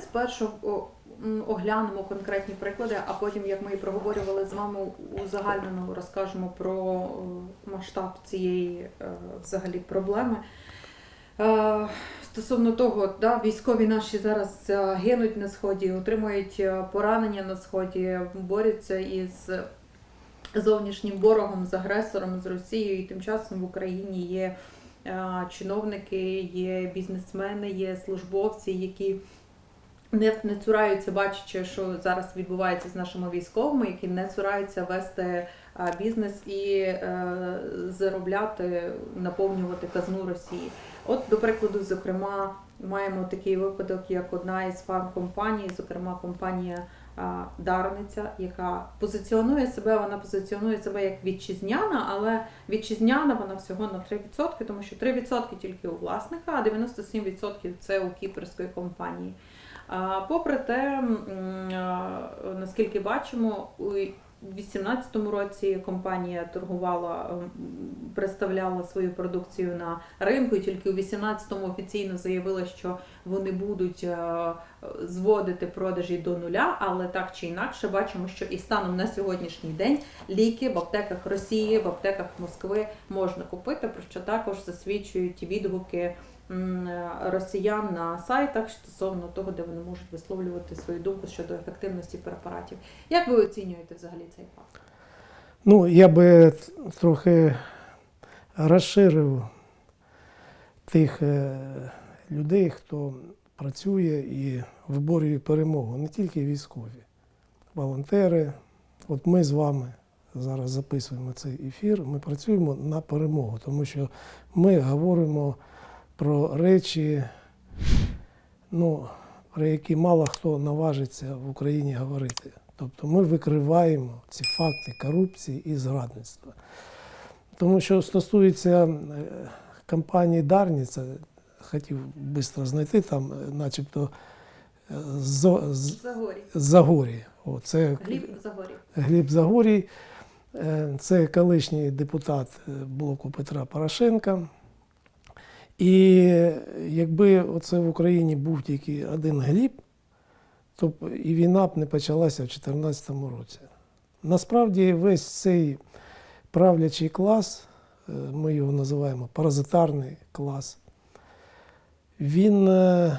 спершу оглянемо конкретні приклади, а потім, як ми і проговорювали з вами, узагальнено розкажемо про масштаб цієї е, взагалі проблеми. Е, Стосовно того, да, військові наші зараз е, гинуть на сході, отримують е, поранення на сході, борються із зовнішнім ворогом, з агресором, з Росією. І тим часом в Україні є е, чиновники, є бізнесмени, є службовці, які не, не цураються, бачачи, що зараз відбувається з нашими військовими, які не цураються вести бізнес і е, заробляти, наповнювати казну Росії. От, до прикладу, зокрема, маємо такий випадок, як одна із фармкомпаній, зокрема компанія Дарниця, яка позиціонує себе, вона позиціонує себе як вітчизняна, але вітчизняна вона всього на 3%, тому що 3% тільки у власника, а 97% це у кіпрської компанії. Попри те, наскільки бачимо, у 2018 році компанія торгувала, представляла свою продукцію на ринку, і тільки у 2018 офіційно заявила, що вони будуть е, зводити продажі до нуля, але так чи інакше бачимо, що і станом на сьогоднішній день ліки в аптеках Росії, в аптеках Москви можна купити, про що також засвідчують відгуки росіян на сайтах стосовно того, де вони можуть висловлювати свою думку щодо ефективності препаратів. Як ви оцінюєте взагалі цей факт? Ну, я би трохи розширив тих е, людей, хто працює і виборює перемогу, не тільки військові, волонтери. От ми з вами зараз записуємо цей ефір, ми працюємо на перемогу, тому що ми говоримо про речі, ну, про які мало хто наважиться в Україні говорити. Тобто ми викриваємо ці факти корупції і зрадництва. Тому що стосується е, компанії Дарніця, хотів швидко знайти там, е, начебто е, Загорі. Загорі. О, це Гліб Загорі. Гліб Загорій, це колишній депутат блоку Петра Порошенка. І якби оце в Україні був тільки один Гліб, то і війна б не почалася в 2014 році. Насправді весь цей правлячий клас, е, ми його називаємо паразитарний клас, він е,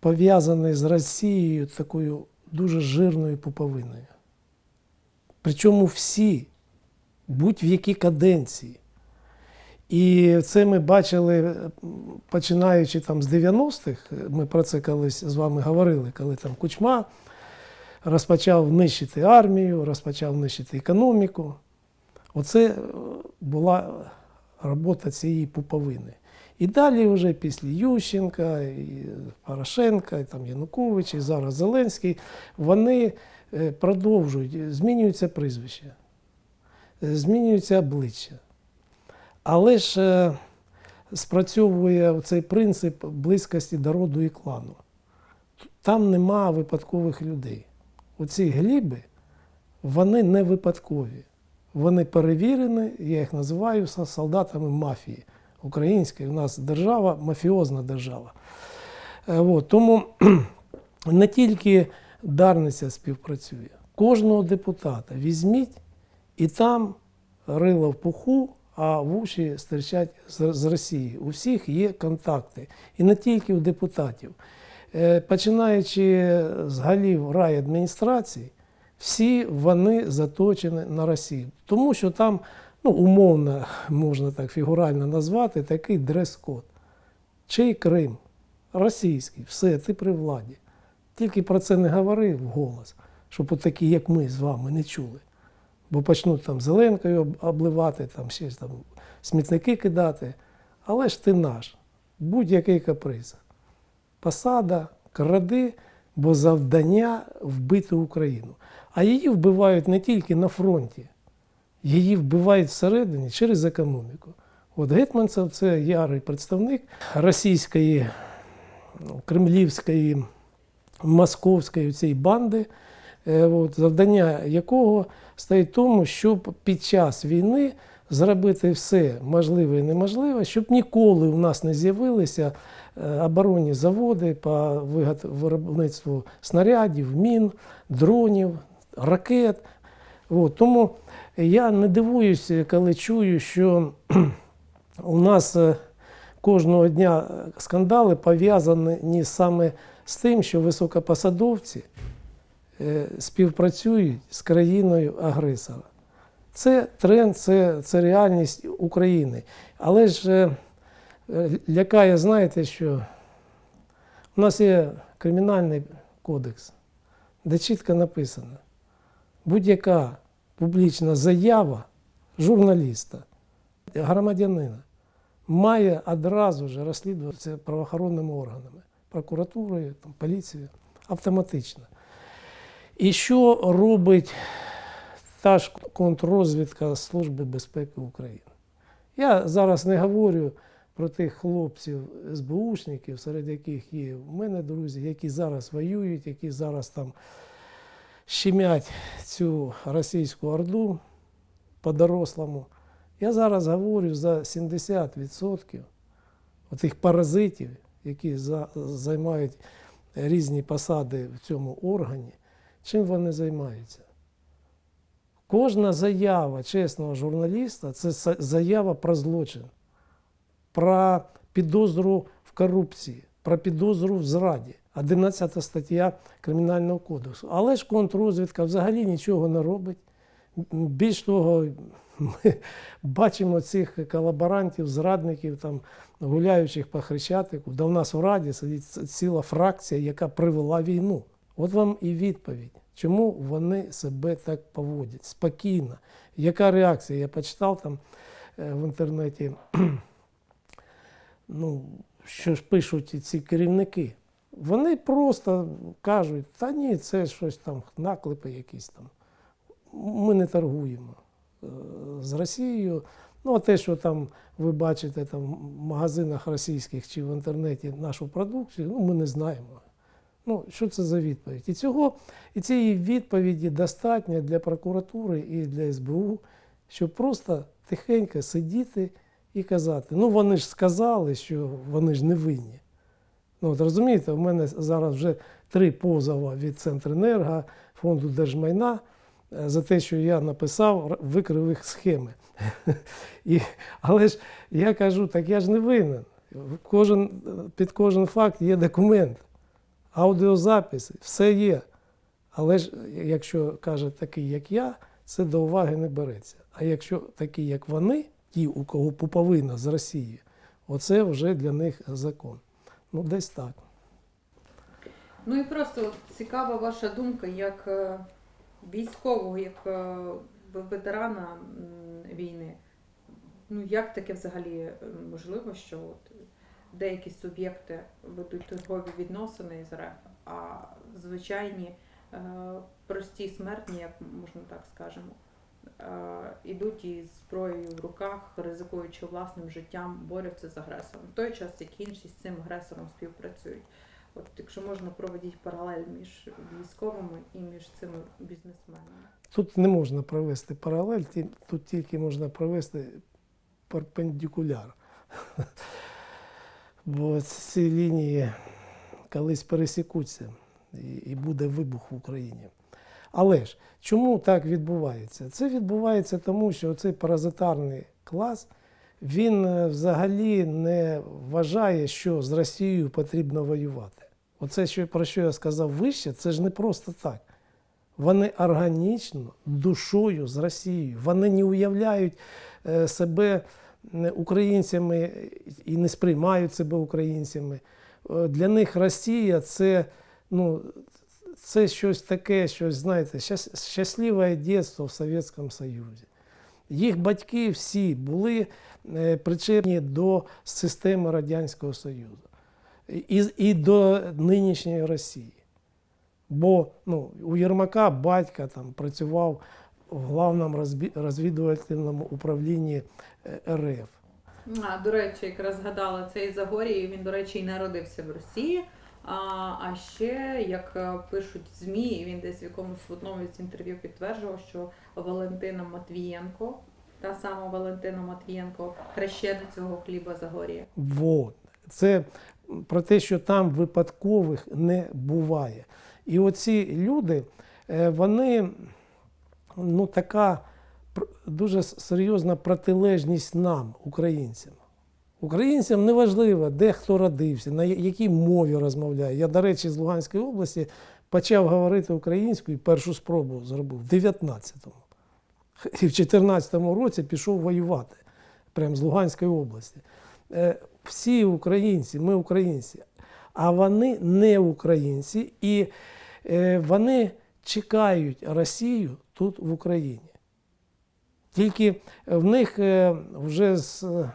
пов'язаний з Росією такою дуже жирною пуповиною. Причому всі, будь-в якій каденції. І це ми бачили, е, починаючи там з 90-х, ми про це колись з вами говорили, коли там Кучма розпочав нищити армію, розпочав нищити економіку. Оце е, була робота цієї пуповини. І далі, вже після Ющенка, і Порошенка, і там Янукович, і зараз Зеленський, вони е, продовжують, змінюються прізвища, е, змінюються обличчя. Але ж е, спрацьовує цей принцип близькості до роду і клану. Там нема випадкових людей. Оці гліби, вони не випадкові. Вони перевірені, я їх називаю солдатами мафії української. У нас держава, мафіозна держава. Е, От, тому не тільки Дарниця співпрацює. Кожного депутата візьміть і там рило в пуху, а вуші стирчать з, Росії. У всіх є контакти. І не тільки у депутатів. Е, Починаючи з голів райадміністрації, всі вони заточені на Росію. Тому що там, ну, умовно, можна так фігурально назвати, такий дрес-код. Чий Крим? Російський, все, ти при владі. Тільки про це не говори вголос, щоб от такі, як ми з вами, не чули. Бо почнуть там зеленкою обливати, там щось там смітники кидати. Але ж ти наш, будь-який каприз. Посада, кради, бо завдання вбити Україну. А її вбивають не тільки на фронті, її вбивають всередині через економіку. От Гетманцев це ярий представник російської, кремлівської, московської цієї банди, от, завдання якого в тому, щоб під час війни зробити все можливе і неможливе, щоб ніколи у нас не з'явилися е, оборонні заводи по виробництву снарядів, мін, дронів, ракет. От, тому я не дивуюся, коли чую, що у нас е, кожного дня е, скандали пов'язані саме з тим, що високопосадовці е, співпрацюють з країною агресора. Це тренд, це, це реальність України. Але ж е, е, лякає, знаєте, що у нас є кримінальний кодекс, де чітко написано, будь-яка публічна заява журналіста, громадянина має одразу ж розслідуватися правоохоронними органами, прокуратурою, там, поліцією, автоматично. І що робить та ж контррозвідка Служби безпеки України? Я зараз не говорю про тих хлопців СБУшників, серед яких є в мене друзі, які зараз воюють, які зараз там щемять цю російську орду по-дорослому. Я зараз говорю за 70% тих паразитів, які за, займають різні посади в цьому органі. Чим вони займаються? Кожна заява чесного журналіста це заява про злочин, про підозру в корупції, про підозру в зраді. 11 стаття Кримінального кодексу. Але ж контррозвідка взагалі нічого не робить. Більш того, ми бачимо цих колаборантів, зрадників, там, гуляючих по Хрещатику. Да в нас в Раді сидить ціла фракція, яка привела війну. От вам і відповідь, чому вони себе так поводять спокійно. Яка реакція? Я почитав там е, в інтернеті, ну, що ж пишуть ці керівники. Вони просто кажуть, та ні, це щось там, наклепи якісь там. Ми не торгуємо е, з Росією. Ну, а те, що там ви бачите там, в магазинах російських чи в інтернеті нашу продукцію, ну, ми не знаємо. Ну, що це за відповідь? І, цього, і цієї відповіді достатньо для прокуратури і для СБУ, щоб просто тихенько сидіти і казати: ну вони ж сказали, що вони ж не винні. Ну, от розумієте, в мене зараз вже три позови від Центренерго, фонду держмайна за те, що я написав, викрив їх схеми. І, але ж я кажу, так я ж не винен. Кожен, під кожен факт є документ, аудіозаписи, все є. Але ж, якщо каже такий, як я, це до уваги не береться. А якщо такі, як вони, ті, у кого пуповина з Росії, оце вже для них закон. Ну, десь так. Ну і просто цікава ваша думка як е, військового, як е, ветерана війни. Ну як таке взагалі е, можливо, що от деякі суб'єкти ведуть торгові відносини з РФ, а звичайні е, прості смертні, як можна так скажемо, е, ідуть із зброєю в руках, ризикуючи власним життям, борються з агресором. В той час, як інші з цим агресором співпрацюють. От якщо можна проводити паралель між військовими і між цими бізнесменами. Тут не можна провести паралель, тут тільки можна провести перпендикуляр. Бо ці лінії колись пересікуться і, буде вибух в Україні. Але ж чому так відбувається? Це відбувається тому, що цей паразитарний клас він е, взагалі не вважає, що з Росією потрібно воювати. Оце, про що я сказав вище, це ж не просто так. Вони органічно, душою з Росією. Вони не уявляють е, себе українцями і не сприймають себе українцями. Е, Для них Росія це, ну, це щось таке, щось, знаєте, щасливе дитинство в Совєтському Союзі. Їх батьки всі були е, причетні до системи Радянського Союзу і, і до нинішньої Росії. Бо ну, у Єрмака батька там працював в главному розвідувальному управлінні е, РФ. А, до речі, якраз згадала цей Загорій, він, до речі, і народився в Росії. А, а ще, як е, пишуть ЗМІ, він десь в якомусь в одному з інтерв'ю підтверджував, що Валентина Матвієнко, та сама Валентина Матвієнко, хрещениця цього хліба Загорія. Вот. Це про те, що там випадкових не буває. І оці люди, е, вони ну, така дуже серйозна протилежність нам, українцям. Українцям не важливо, де хто родився, на якій мові розмовляє. Я, до речі, з Луганської області почав говорити українською, першу спробу зробив в 19-му. І в 14-му році пішов воювати прямо з Луганської області. Е, Всі українці, ми українці, а вони не українці, і е, вони чекають Росію тут в Україні. Тільки в них е, вже е,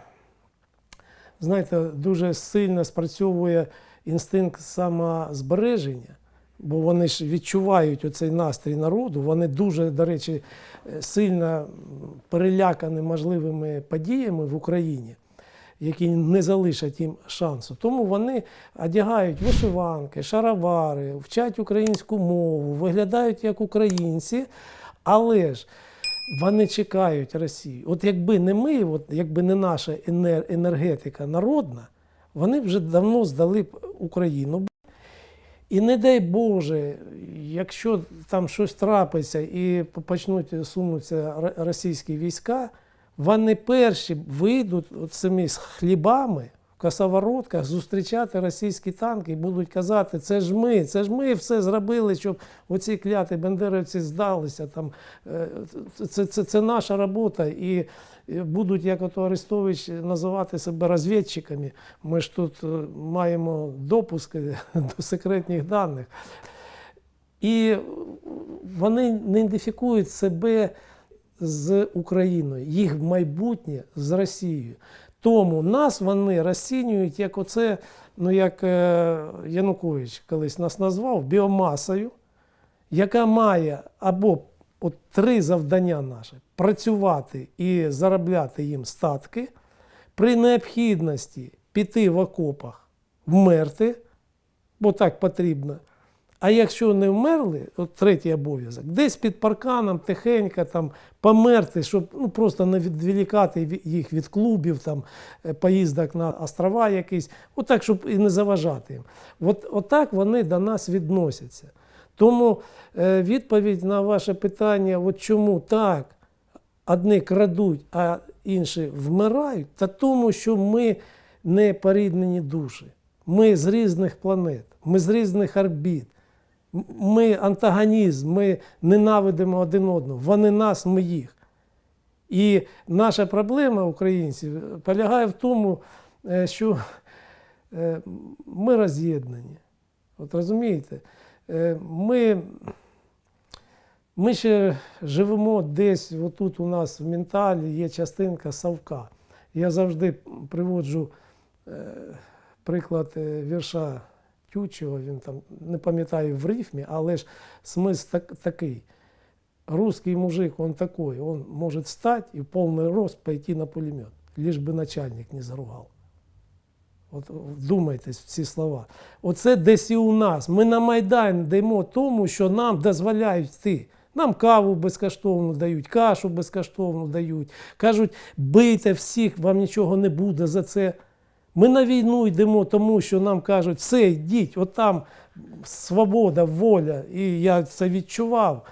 знаєте, дуже сильно спрацьовує інстинкт самозбереження, бо вони ж відчувають оцей настрій народу. Вони дуже, до речі, е, сильно перелякані можливими подіями в Україні, які не залишать їм шансу. Тому вони одягають вишиванки, шаровари, вчать українську мову, виглядають як українці, але ж вони чекають Росію. От якби не ми, от якби не наша енергетика народна, вони вже давно здали б Україну. І не дай Боже, якщо там щось трапиться і почнуть сунутися російські війська, вони перші вийдуть от самі з хлібами в косоворотках зустрічати російські танки і будуть казати, це ж ми, це ж ми все зробили, щоб оці кляті бандерівці здалися. Там, е, це, це, це наша робота. І будуть, як ото Арестович, називати себе розвідчиками. Ми ж тут е, маємо допуски до секретних даних. І вони не ідентифікують себе з Україною, їх майбутнє з Росією. Тому нас вони розцінюють як оце, ну як е, Янукович колись нас назвав, біомасою, яка має або от три завдання наші працювати і заробляти їм статки, при необхідності піти в окопах, вмерти, бо так потрібно. А якщо не вмерли, от третій обов'язок, десь під парканом тихенько там померти, щоб ну, просто не відволікати їх від клубів, там, е, поїздок на острова якісь, отак, щоб і не заважати їм. От, отак вони до нас відносяться. Тому е, відповідь на ваше питання, от чому так, одні крадуть, а інші вмирають, та тому, що ми не поріднені душі. Ми з різних планет, ми з різних орбіт. Ми антагонізм, ми ненавидимо один одного. Вони нас, ми їх. І наша проблема українців полягає в тому, е, що е, ми роз'єднані. От розумієте, Е, ми, ми ще живемо десь, отут у нас в менталі є частинка совка. Я завжди приводжу приклад вірша Тютчева, він там не пам'ятаю в рифмі, але ж смисл так, такий. Русский мужик, он такой, он может встать и в полный рост пойти на пулемет, лишь бы начальник не заругал. От вдумайтесь ці слова. Оце десь і у нас. Ми на Майдан даємо тому, що нам дозволяють йти. Нам каву безкоштовно дають, кашу безкоштовно дають. Кажуть, бийте всіх, вам нічого не буде за це. Ми на війну йдемо тому, що нам кажуть, все, йдіть, отам свобода, воля. І я це відчував.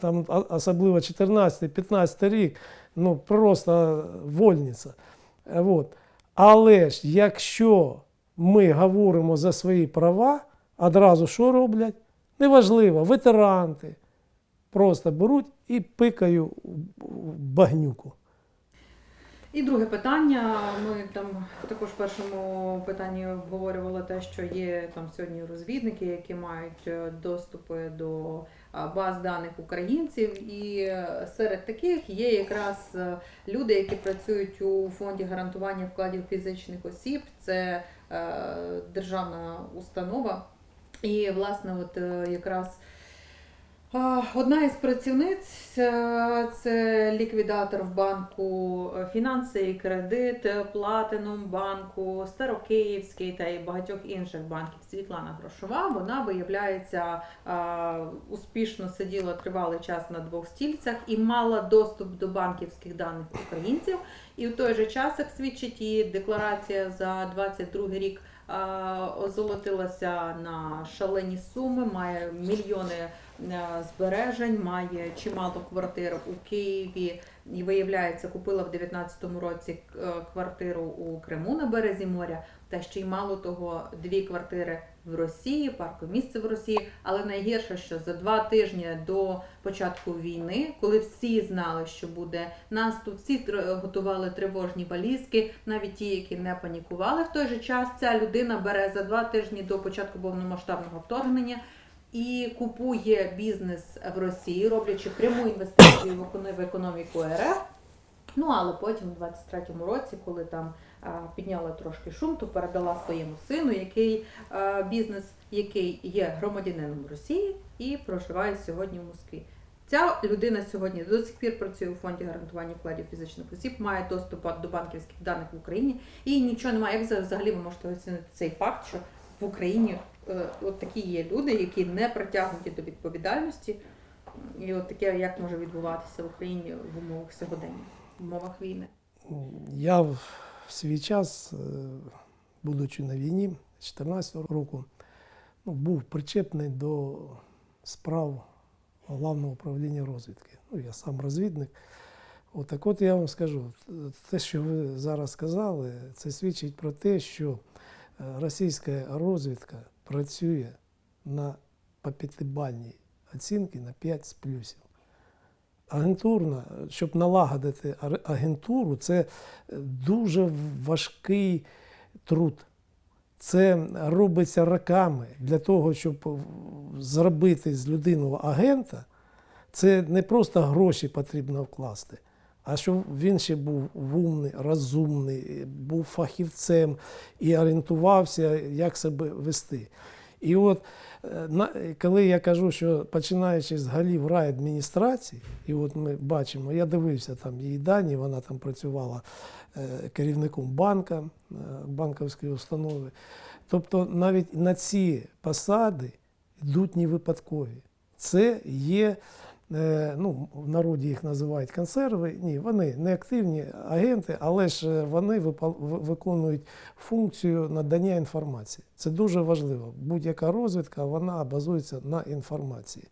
Там, особливо 14-15 рік, ну просто вольниця. От. Але ж якщо ми говоримо за свої права, одразу що роблять? Неважливо, ветеранти просто беруть і пикають в багнюку. І друге питання. Ми там також в першому питанні обговорювали те, що є там сьогодні розвідники, які мають е, доступи до баз даних українців, і е, серед таких є якраз е, люди, які працюють у фонді гарантування вкладів фізичних осіб. Це е, державна установа. І власне, от е, якраз Одна із працівниць е, це ліквідатор в банку е, фінанси і кредит, е, Платинум банку, Старокиївський та й багатьох інших банків. Світлана Грошова. Вона виявляється е, успішно сиділа тривалий час на двох стільцях і мала доступ до банківських даних українців. І в той же час, як свідчить її декларація за 22 рік, е, озолотилася на шалені суми, має мільйони е, збережень, має чимало квартир у Києві. І виявляється, купила в 19-му році е, квартиру у Криму на березі моря. Та ще й мало того, дві квартири в Росії, паркомісце в Росії. Але найгірше, що за два тижні до початку війни, коли всі знали, що буде наступ, всі готували тривожні валізки, навіть ті, які не панікували. В той же час ця людина бере за два тижні до початку повномасштабного вторгнення і купує бізнес в Росії, роблячи пряму інвестицію в економіку РФ. Ну але потім, у 23-му році, коли там а, підняла трошки шум, то передала своєму сину, який а, бізнес, який є громадянином Росії і проживає сьогодні в Москві. Ця людина сьогодні до сих пір працює у фонді гарантування вкладів фізичних осіб, має доступ до банківських даних в Україні і нічого немає. Як взагалі ви можете оцінити цей факт, що в Україні от такі є люди, які не притягнуті до відповідальності, і от таке як може відбуватися в Україні в умовах сьогодення, в умовах війни. Я в свій час, е, будучи на війні з 14 року, ну, був причепний до справ Головного управління розвідки. Ну, я сам розвідник. От так от я вам скажу, те, що ви зараз сказали, це свідчить про те, що е, російська розвідка працює на по п'ятибальній оцінці на 5 з плюсів. Агентурна, щоб налагодити агентуру, це дуже важкий труд. Це робиться роками для того, щоб зробити з людини агента. Це не просто гроші потрібно вкласти, а щоб він ще був умний, розумний, був фахівцем і орієнтувався, як себе вести. І от е, коли я кажу, що починаючи з голів райадміністрації, і от ми бачимо, я дивився там її дані, вона там працювала е, керівником банка, е, банківської установи. Тобто навіть на ці посади йдуть не випадкові. Це є, ну, в народі їх називають консерви. Ні, вони не активні агенти, але ж е, вони виконують функцію надання інформації. Це дуже важливо. Будь-яка розвідка вона базується на інформації.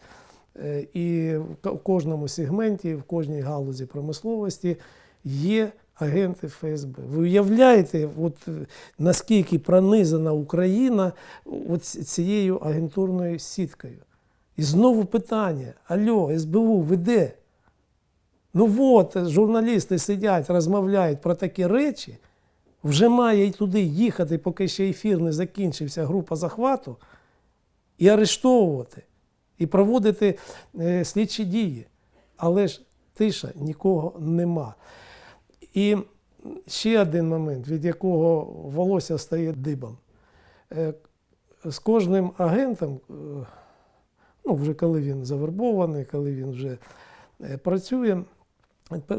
Е, І в кожному сегменті, в кожній галузі промисловості є агенти ФСБ. Ви уявляєте, от, е, наскільки пронизана Україна от цією агентурною сіткою? І знову питання: Альо, СБУ, ви де? Ну от, журналісти сидять, розмовляють про такі речі. Вже має й туди їхати, поки ще ефір не закінчився група захвату, і арештовувати, і проводити е, слідчі дії. Але ж тиша, нікого нема. І ще один момент, від якого волосся стає дибом. Е, З кожним агентом, е, ну, вже коли він завербований, коли він вже е, працює,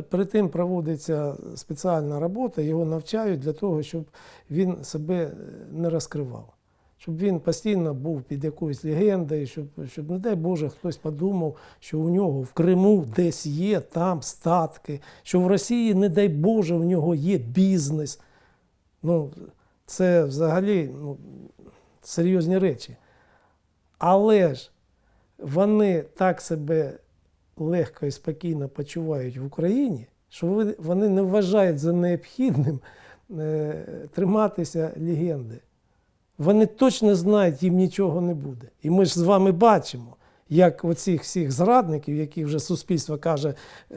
перед тим проводиться спеціальна робота, його навчають для того, щоб він себе е, не розкривав. Щоб він постійно був під якоюсь легендою, щоб, щоб, не дай Боже, хтось подумав, що у нього в Криму десь є там статки, що в Росії, не дай Боже, у нього є бізнес. Ну, це взагалі ну, серйозні речі. Але ж вони так себе легко і спокійно почувають в Україні, що вони не вважають за необхідним е, триматися легенди. Вони точно знають, їм нічого не буде. І ми ж з вами бачимо, як оцих всіх зрадників, які вже суспільство каже е,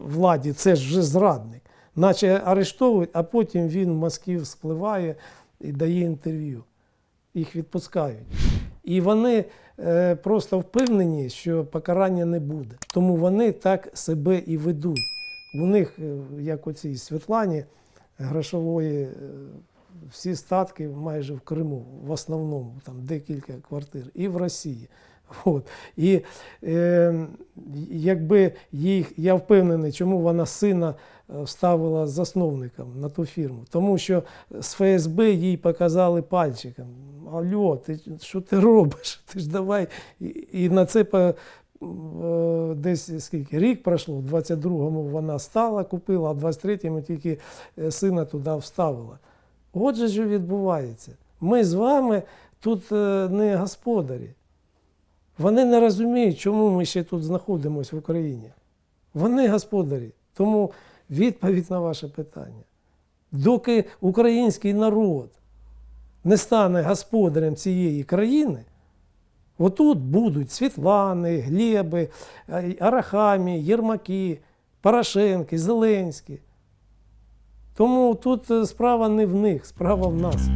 владі, це ж вже зрадник, наче арештовують, а потім він в Москві спливає і дає інтерв'ю. Їх відпускають. І вони е, просто впевнені, що покарання не буде. Тому вони так себе і ведуть. У них, як у цій Світлані Грошової, е, всі статки майже в Криму, в основному, там декілька квартир, і в Росії. От. І е, якби їх, я впевнений, чому вона сина е, вставила засновником на ту фірму. Тому що з ФСБ їй показали пальчиком. Алло, ти що ти робиш? Ти ж давай. І, і на це по, е, десь скільки рік пройшло, в 22-му вона стала, купила, а в 23-му тільки е, сина туди вставила. Отже, що відбувається. Ми з вами тут не господарі. Вони не розуміють, чому ми ще тут знаходимося в Україні. Вони господарі. Тому відповідь на ваше питання. Доки український народ не стане господарем цієї країни, отут будуть Світлани, Глеби, е, Арахамі, Єрмаки, Порошенки, Зеленські. Тому тут е, справа не в них, справа в нас.